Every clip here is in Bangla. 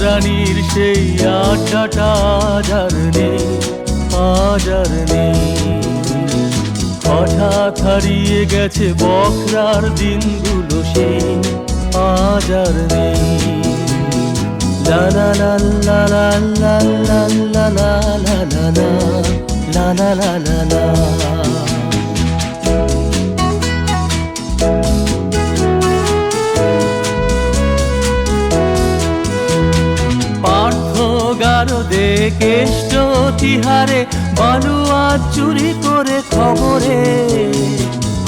রানীর সেই আড্ডাটা আজার নেই আজার নেই হঠাৎ হারিয়ে গেছে বকরার দিনগুলো সেই আজার নেই লা লা লা লা লা লা লা লা লা গারদে কেষ্ট তিহারে, বালুয়া চুরি করে খবরে।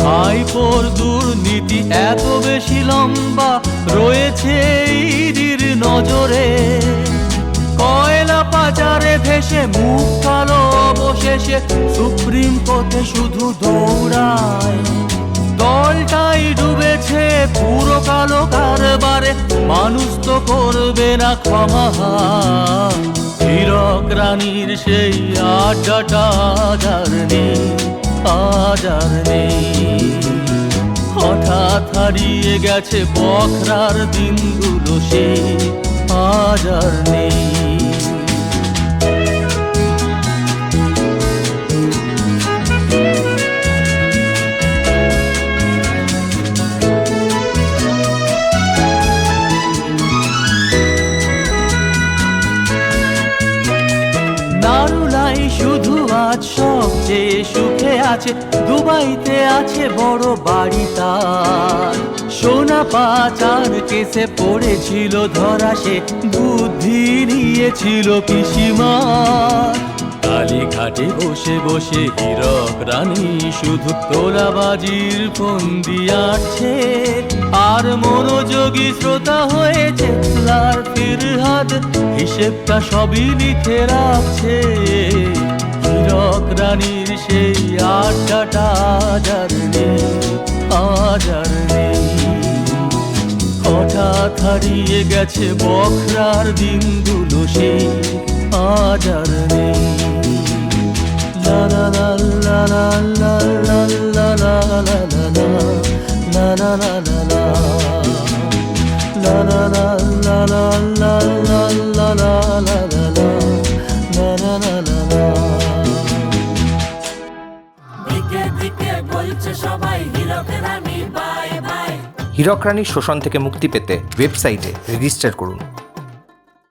হাইপোর দুর্নীতি এত বেশি লম্বা, রয়েছে ইডির নজরে। কয়লা পাচারে ভেসে মুখ কালো অবশেষে, সুপ্রিম কোর্টে শুধু দৌড়ায়। দলটাই ডুবেছে পুরো কালো কারবারে, মানুষ তো করবে না ক্ষমা রানীর সেই আড্ডাটা আজার নেই আজার নেই। হঠাৎ হারিয়ে গেছে বখরার দিনগুলো সেই আজার নেই। নারুলাই শুধু আজ সবচেয়ে সুখে আছে, দুবাইতে আছে বড় বাড়ি তার। সোনা পাচার কেসে পড়েছিল ধরা, সে বুদ্ধি নিয়েছিল পিসিমার কালীঘাটে বসে বসে হীরক রানী শুধু তোলাবাজির ফন্দি আটছে। আর মনোযোগী শ্রোতা হয়েছে লার ফিরহাদ, হিসেবটা সবই লিখে রাখছে। হীরক রানীর সেই আড্ডাটা আজার নেই আজার নেই। হঠাৎ হারিয়ে গেছে বখরার দিনগুলো সেই আজার নেই। হীরক রানীর শোষণ থেকে মুক্তি পেতে ওয়েবসাইটে রেজিস্টার করুন।